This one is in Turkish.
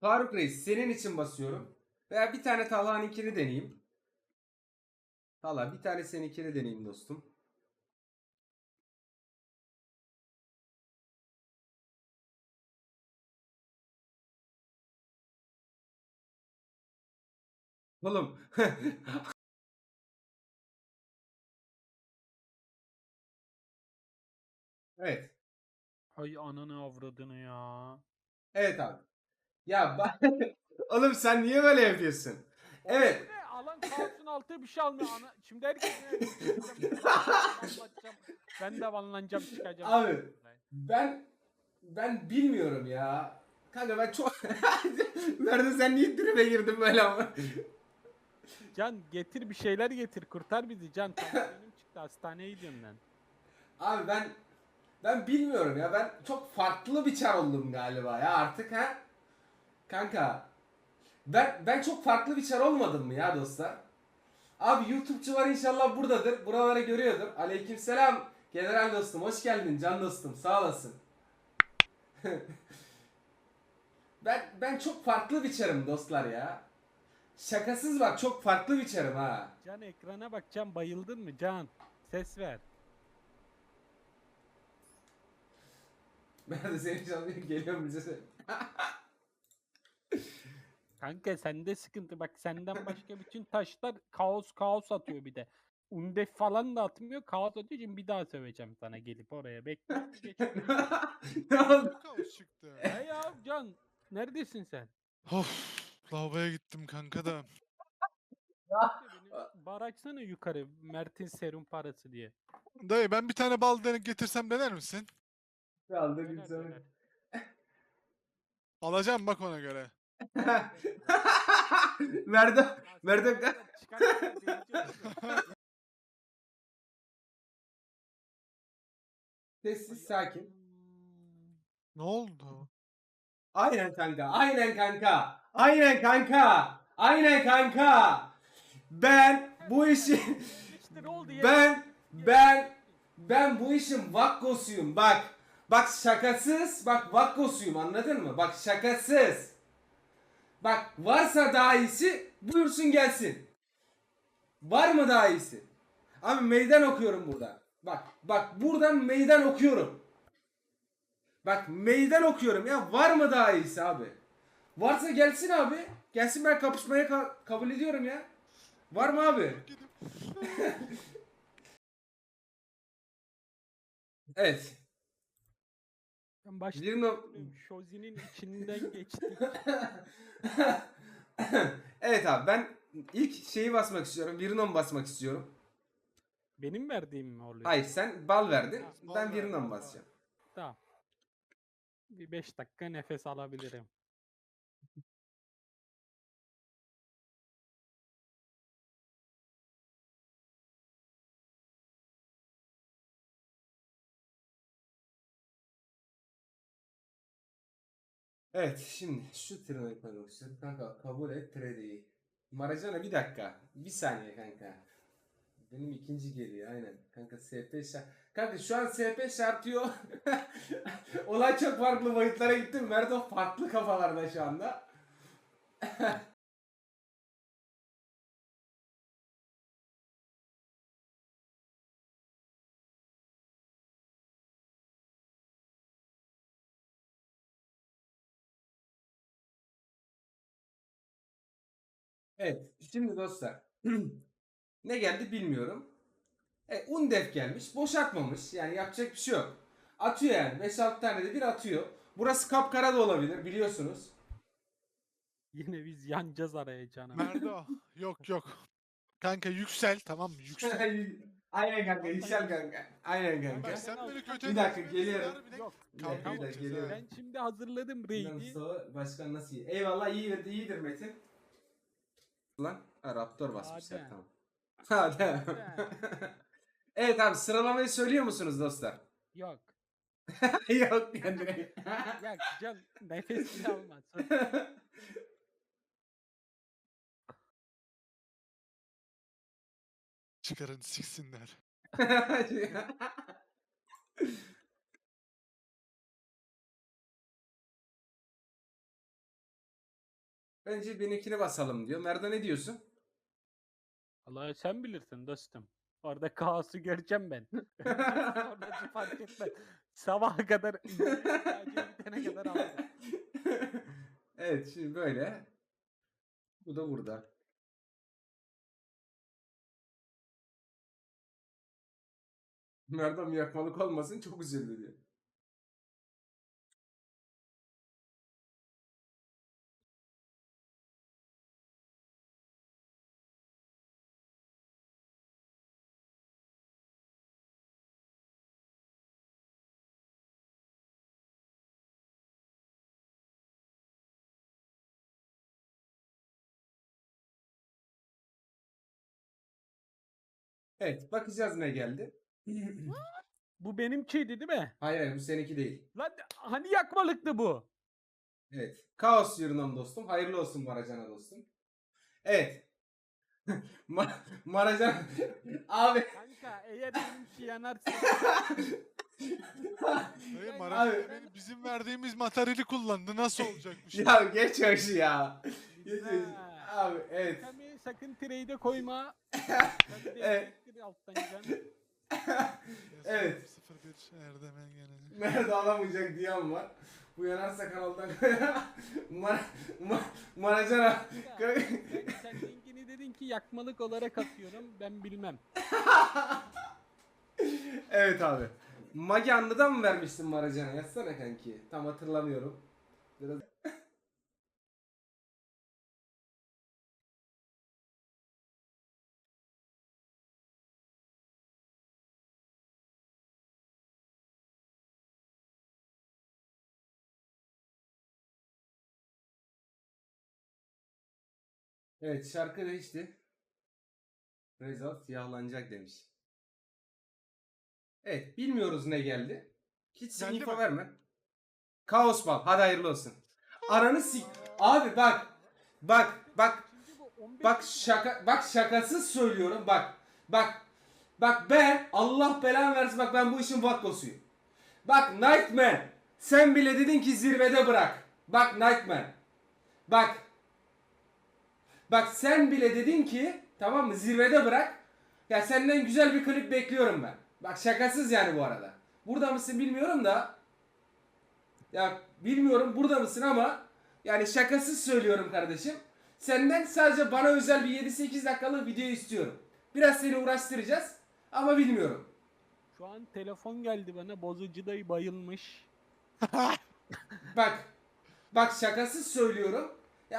Faruk Reis senin için basıyorum. Veya bir tane Talha'nınkini deneyeyim. Talha bir tane seninkini deneyeyim dostum. Oğlum. evet. Ay ananı avradını ya. Evet abi. Ya bak. Oğlum sen niye böyle yapıyorsun? Evet. Ne? Alan kaosun altı bir şey almıyor. Ana... Şimdi herkes Ben de banlanacağım çıkacağım. Abi. Ben ben bilmiyorum ya. Kanka ben çok Nerede sen niye tribe girdin böyle ama? Can getir bir şeyler getir kurtar bizi Can. Tansiyonum çıktı hastaneye gidiyorum ben. Abi ben ben bilmiyorum ya. Ben çok farklı bir çar oldum galiba ya artık ha. Kanka ben ben çok farklı bir çar olmadım mı ya dostlar? Abi YouTube'cular inşallah buradadır. Buraları görüyordur. Aleykümselam. General dostum hoş geldin can dostum. Sağ olasın. ben ben çok farklı bir çarım dostlar ya. Şakasız bak çok farklı bir çarım ha. Can ekrana bak Can bayıldın mı Can? Ses ver. Ben de seni çalmıyor geliyorum bize. Kanka sende sıkıntı bak senden başka bütün taşlar kaos kaos atıyor bir de. Undef falan da atmıyor kaos atıyor için bir daha söveceğim sana gelip oraya bekle. Ne oldu? Kaos çıktı. He ya Can neredesin sen? of. Lavaboya gittim kanka da. Beni baraksana yukarı Mert'in serum parası diye. Dayı ben bir tane bal deney getirsem dener misin? Kaldı sonra. döner. Alacağım bak ona göre. Çıkartma, deneyeceğim. Sessiz sakin. Ne oldu? Aynen kanka, aynen kanka. Aynen kanka. Aynen kanka. Ben bu ya? ben ben ben bu işin vakkosuyum. Bak. Bak şakasız. Bak vakkosuyum anladın mı? Bak şakasız. Bak varsa daha iyisi buyursun gelsin. Var mı daha iyisi? Abi meydan okuyorum burada. Bak bak buradan meydan okuyorum. Bak meydan okuyorum ya var mı daha iyisi abi? Varsa gelsin abi. Gelsin ben kapışmaya ka- kabul ediyorum ya. Var mı abi? Evet. Ben başta Şozi'nin içinden geçtim. evet abi ben ilk şeyi basmak istiyorum. Virinon basmak istiyorum. Benim verdiğim mi oluyor? Hayır sen bal verdin. Ha, bal Ben Virinon basacağım. Tamam. Bir 5 dakika nefes alabilirim. Evet şimdi şu trene yapalım istiyorum. Kanka kabul et trade'i. Maracana bir dakika. Bir saniye kanka. Benim ikinci geliyor aynen. Kanka SP şart. Kanka şu an SP şartıyor. Olay çok farklı boyutlara gitti. Merdo farklı kafalarda şu anda. Evet, şimdi dostlar. ne geldi bilmiyorum. E, Undef gelmiş, boşaltmamış. Yani yapacak bir şey yok. Atıyor yani. 5-6 tane de bir atıyor. Burası kapkara da olabilir biliyorsunuz. Yine biz yanacağız araya canım. Merdo. Yok yok. Kanka yüksel tamam mı? Yüksel. Aynen kanka, yüksel kanka. Aynen kanka. Sen böyle kötü Bir dakika, geliyorum. Yok. Kavga bir dakika, geliyorum. Ben şimdi hazırladım sonra başkan nasıl iyi? Eyvallah iyidir, iyidir Metin. Lan ha, Raptor basmışlar Hadi. tamam. Hadi. evet abi sıralamayı söylüyor musunuz dostlar? Yok. Yok kendine. Ya can nefes bile almaz. Çıkarın siksinler. Bence benimkini basalım diyor. Merdo ne diyorsun? Allah sen bilirsin dostum. Orada kaosu göreceğim ben. Sonrası fark etmez. Sabaha kadar bitene kadar aldım. evet şimdi böyle. Bu da burada. Merdan yakmalık olmasın çok üzüldü diyor. Evet bakacağız ne geldi. Bu benimkiydi değil mi? hayır hayır bu seninki değil. Lan hani yakmalıktı bu? Evet. Kaos Yurnam dostum. Hayırlı olsun Maracan'a dostum. Evet. Ma Maracan abi Kanka eğer benimki yanarsa Ben- Maraş Abi- benim- bizim verdiğimiz materyali kullandı. Nasıl olacakmış? ya geç o işi ya. Geç o işi. Ha. Abi evet. Kami sakın trade'e koyma. Evet. Evet. 01 Erdem'e gelecek. Nerede alamayacak diyen var. Bu yanarsa kanaldan Mar Ma Maracan'a Sen, sen linkini dedin ki yakmalık olarak atıyorum. Ben bilmem. Evet abi. Magi Anlı'dan mı vermiştin Maracan'a? Yazsana kanki. Tam hatırlamıyorum. Biraz... Evet şarkı değişti. Result siyahlanacak demiş. Evet bilmiyoruz ne geldi. Hiç Geldi info mi? verme. Kaos bal. Hadi hayırlı olsun. Ananı sik. Abi bak. Bak bak Şimdi bu 15 bak şaka bak şakasız söylüyorum bak. Bak. Bak ben Allah belanı versin bak ben bu işin vakkosuyum. Bak Nightman sen bile dedin ki zirvede bırak. Bak Nightman. Bak. Bak sen bile dedin ki tamam mı zirvede bırak. Ya senden güzel bir klip bekliyorum ben. Bak şakasız yani bu arada. Burada mısın bilmiyorum da. Ya bilmiyorum burada mısın ama yani şakasız söylüyorum kardeşim. Senden sadece bana özel bir 7-8 dakikalık video istiyorum. Biraz seni uğraştıracağız ama bilmiyorum. Şu an telefon geldi bana. Bozucu dayı bayılmış. Bak. Bak şakasız söylüyorum.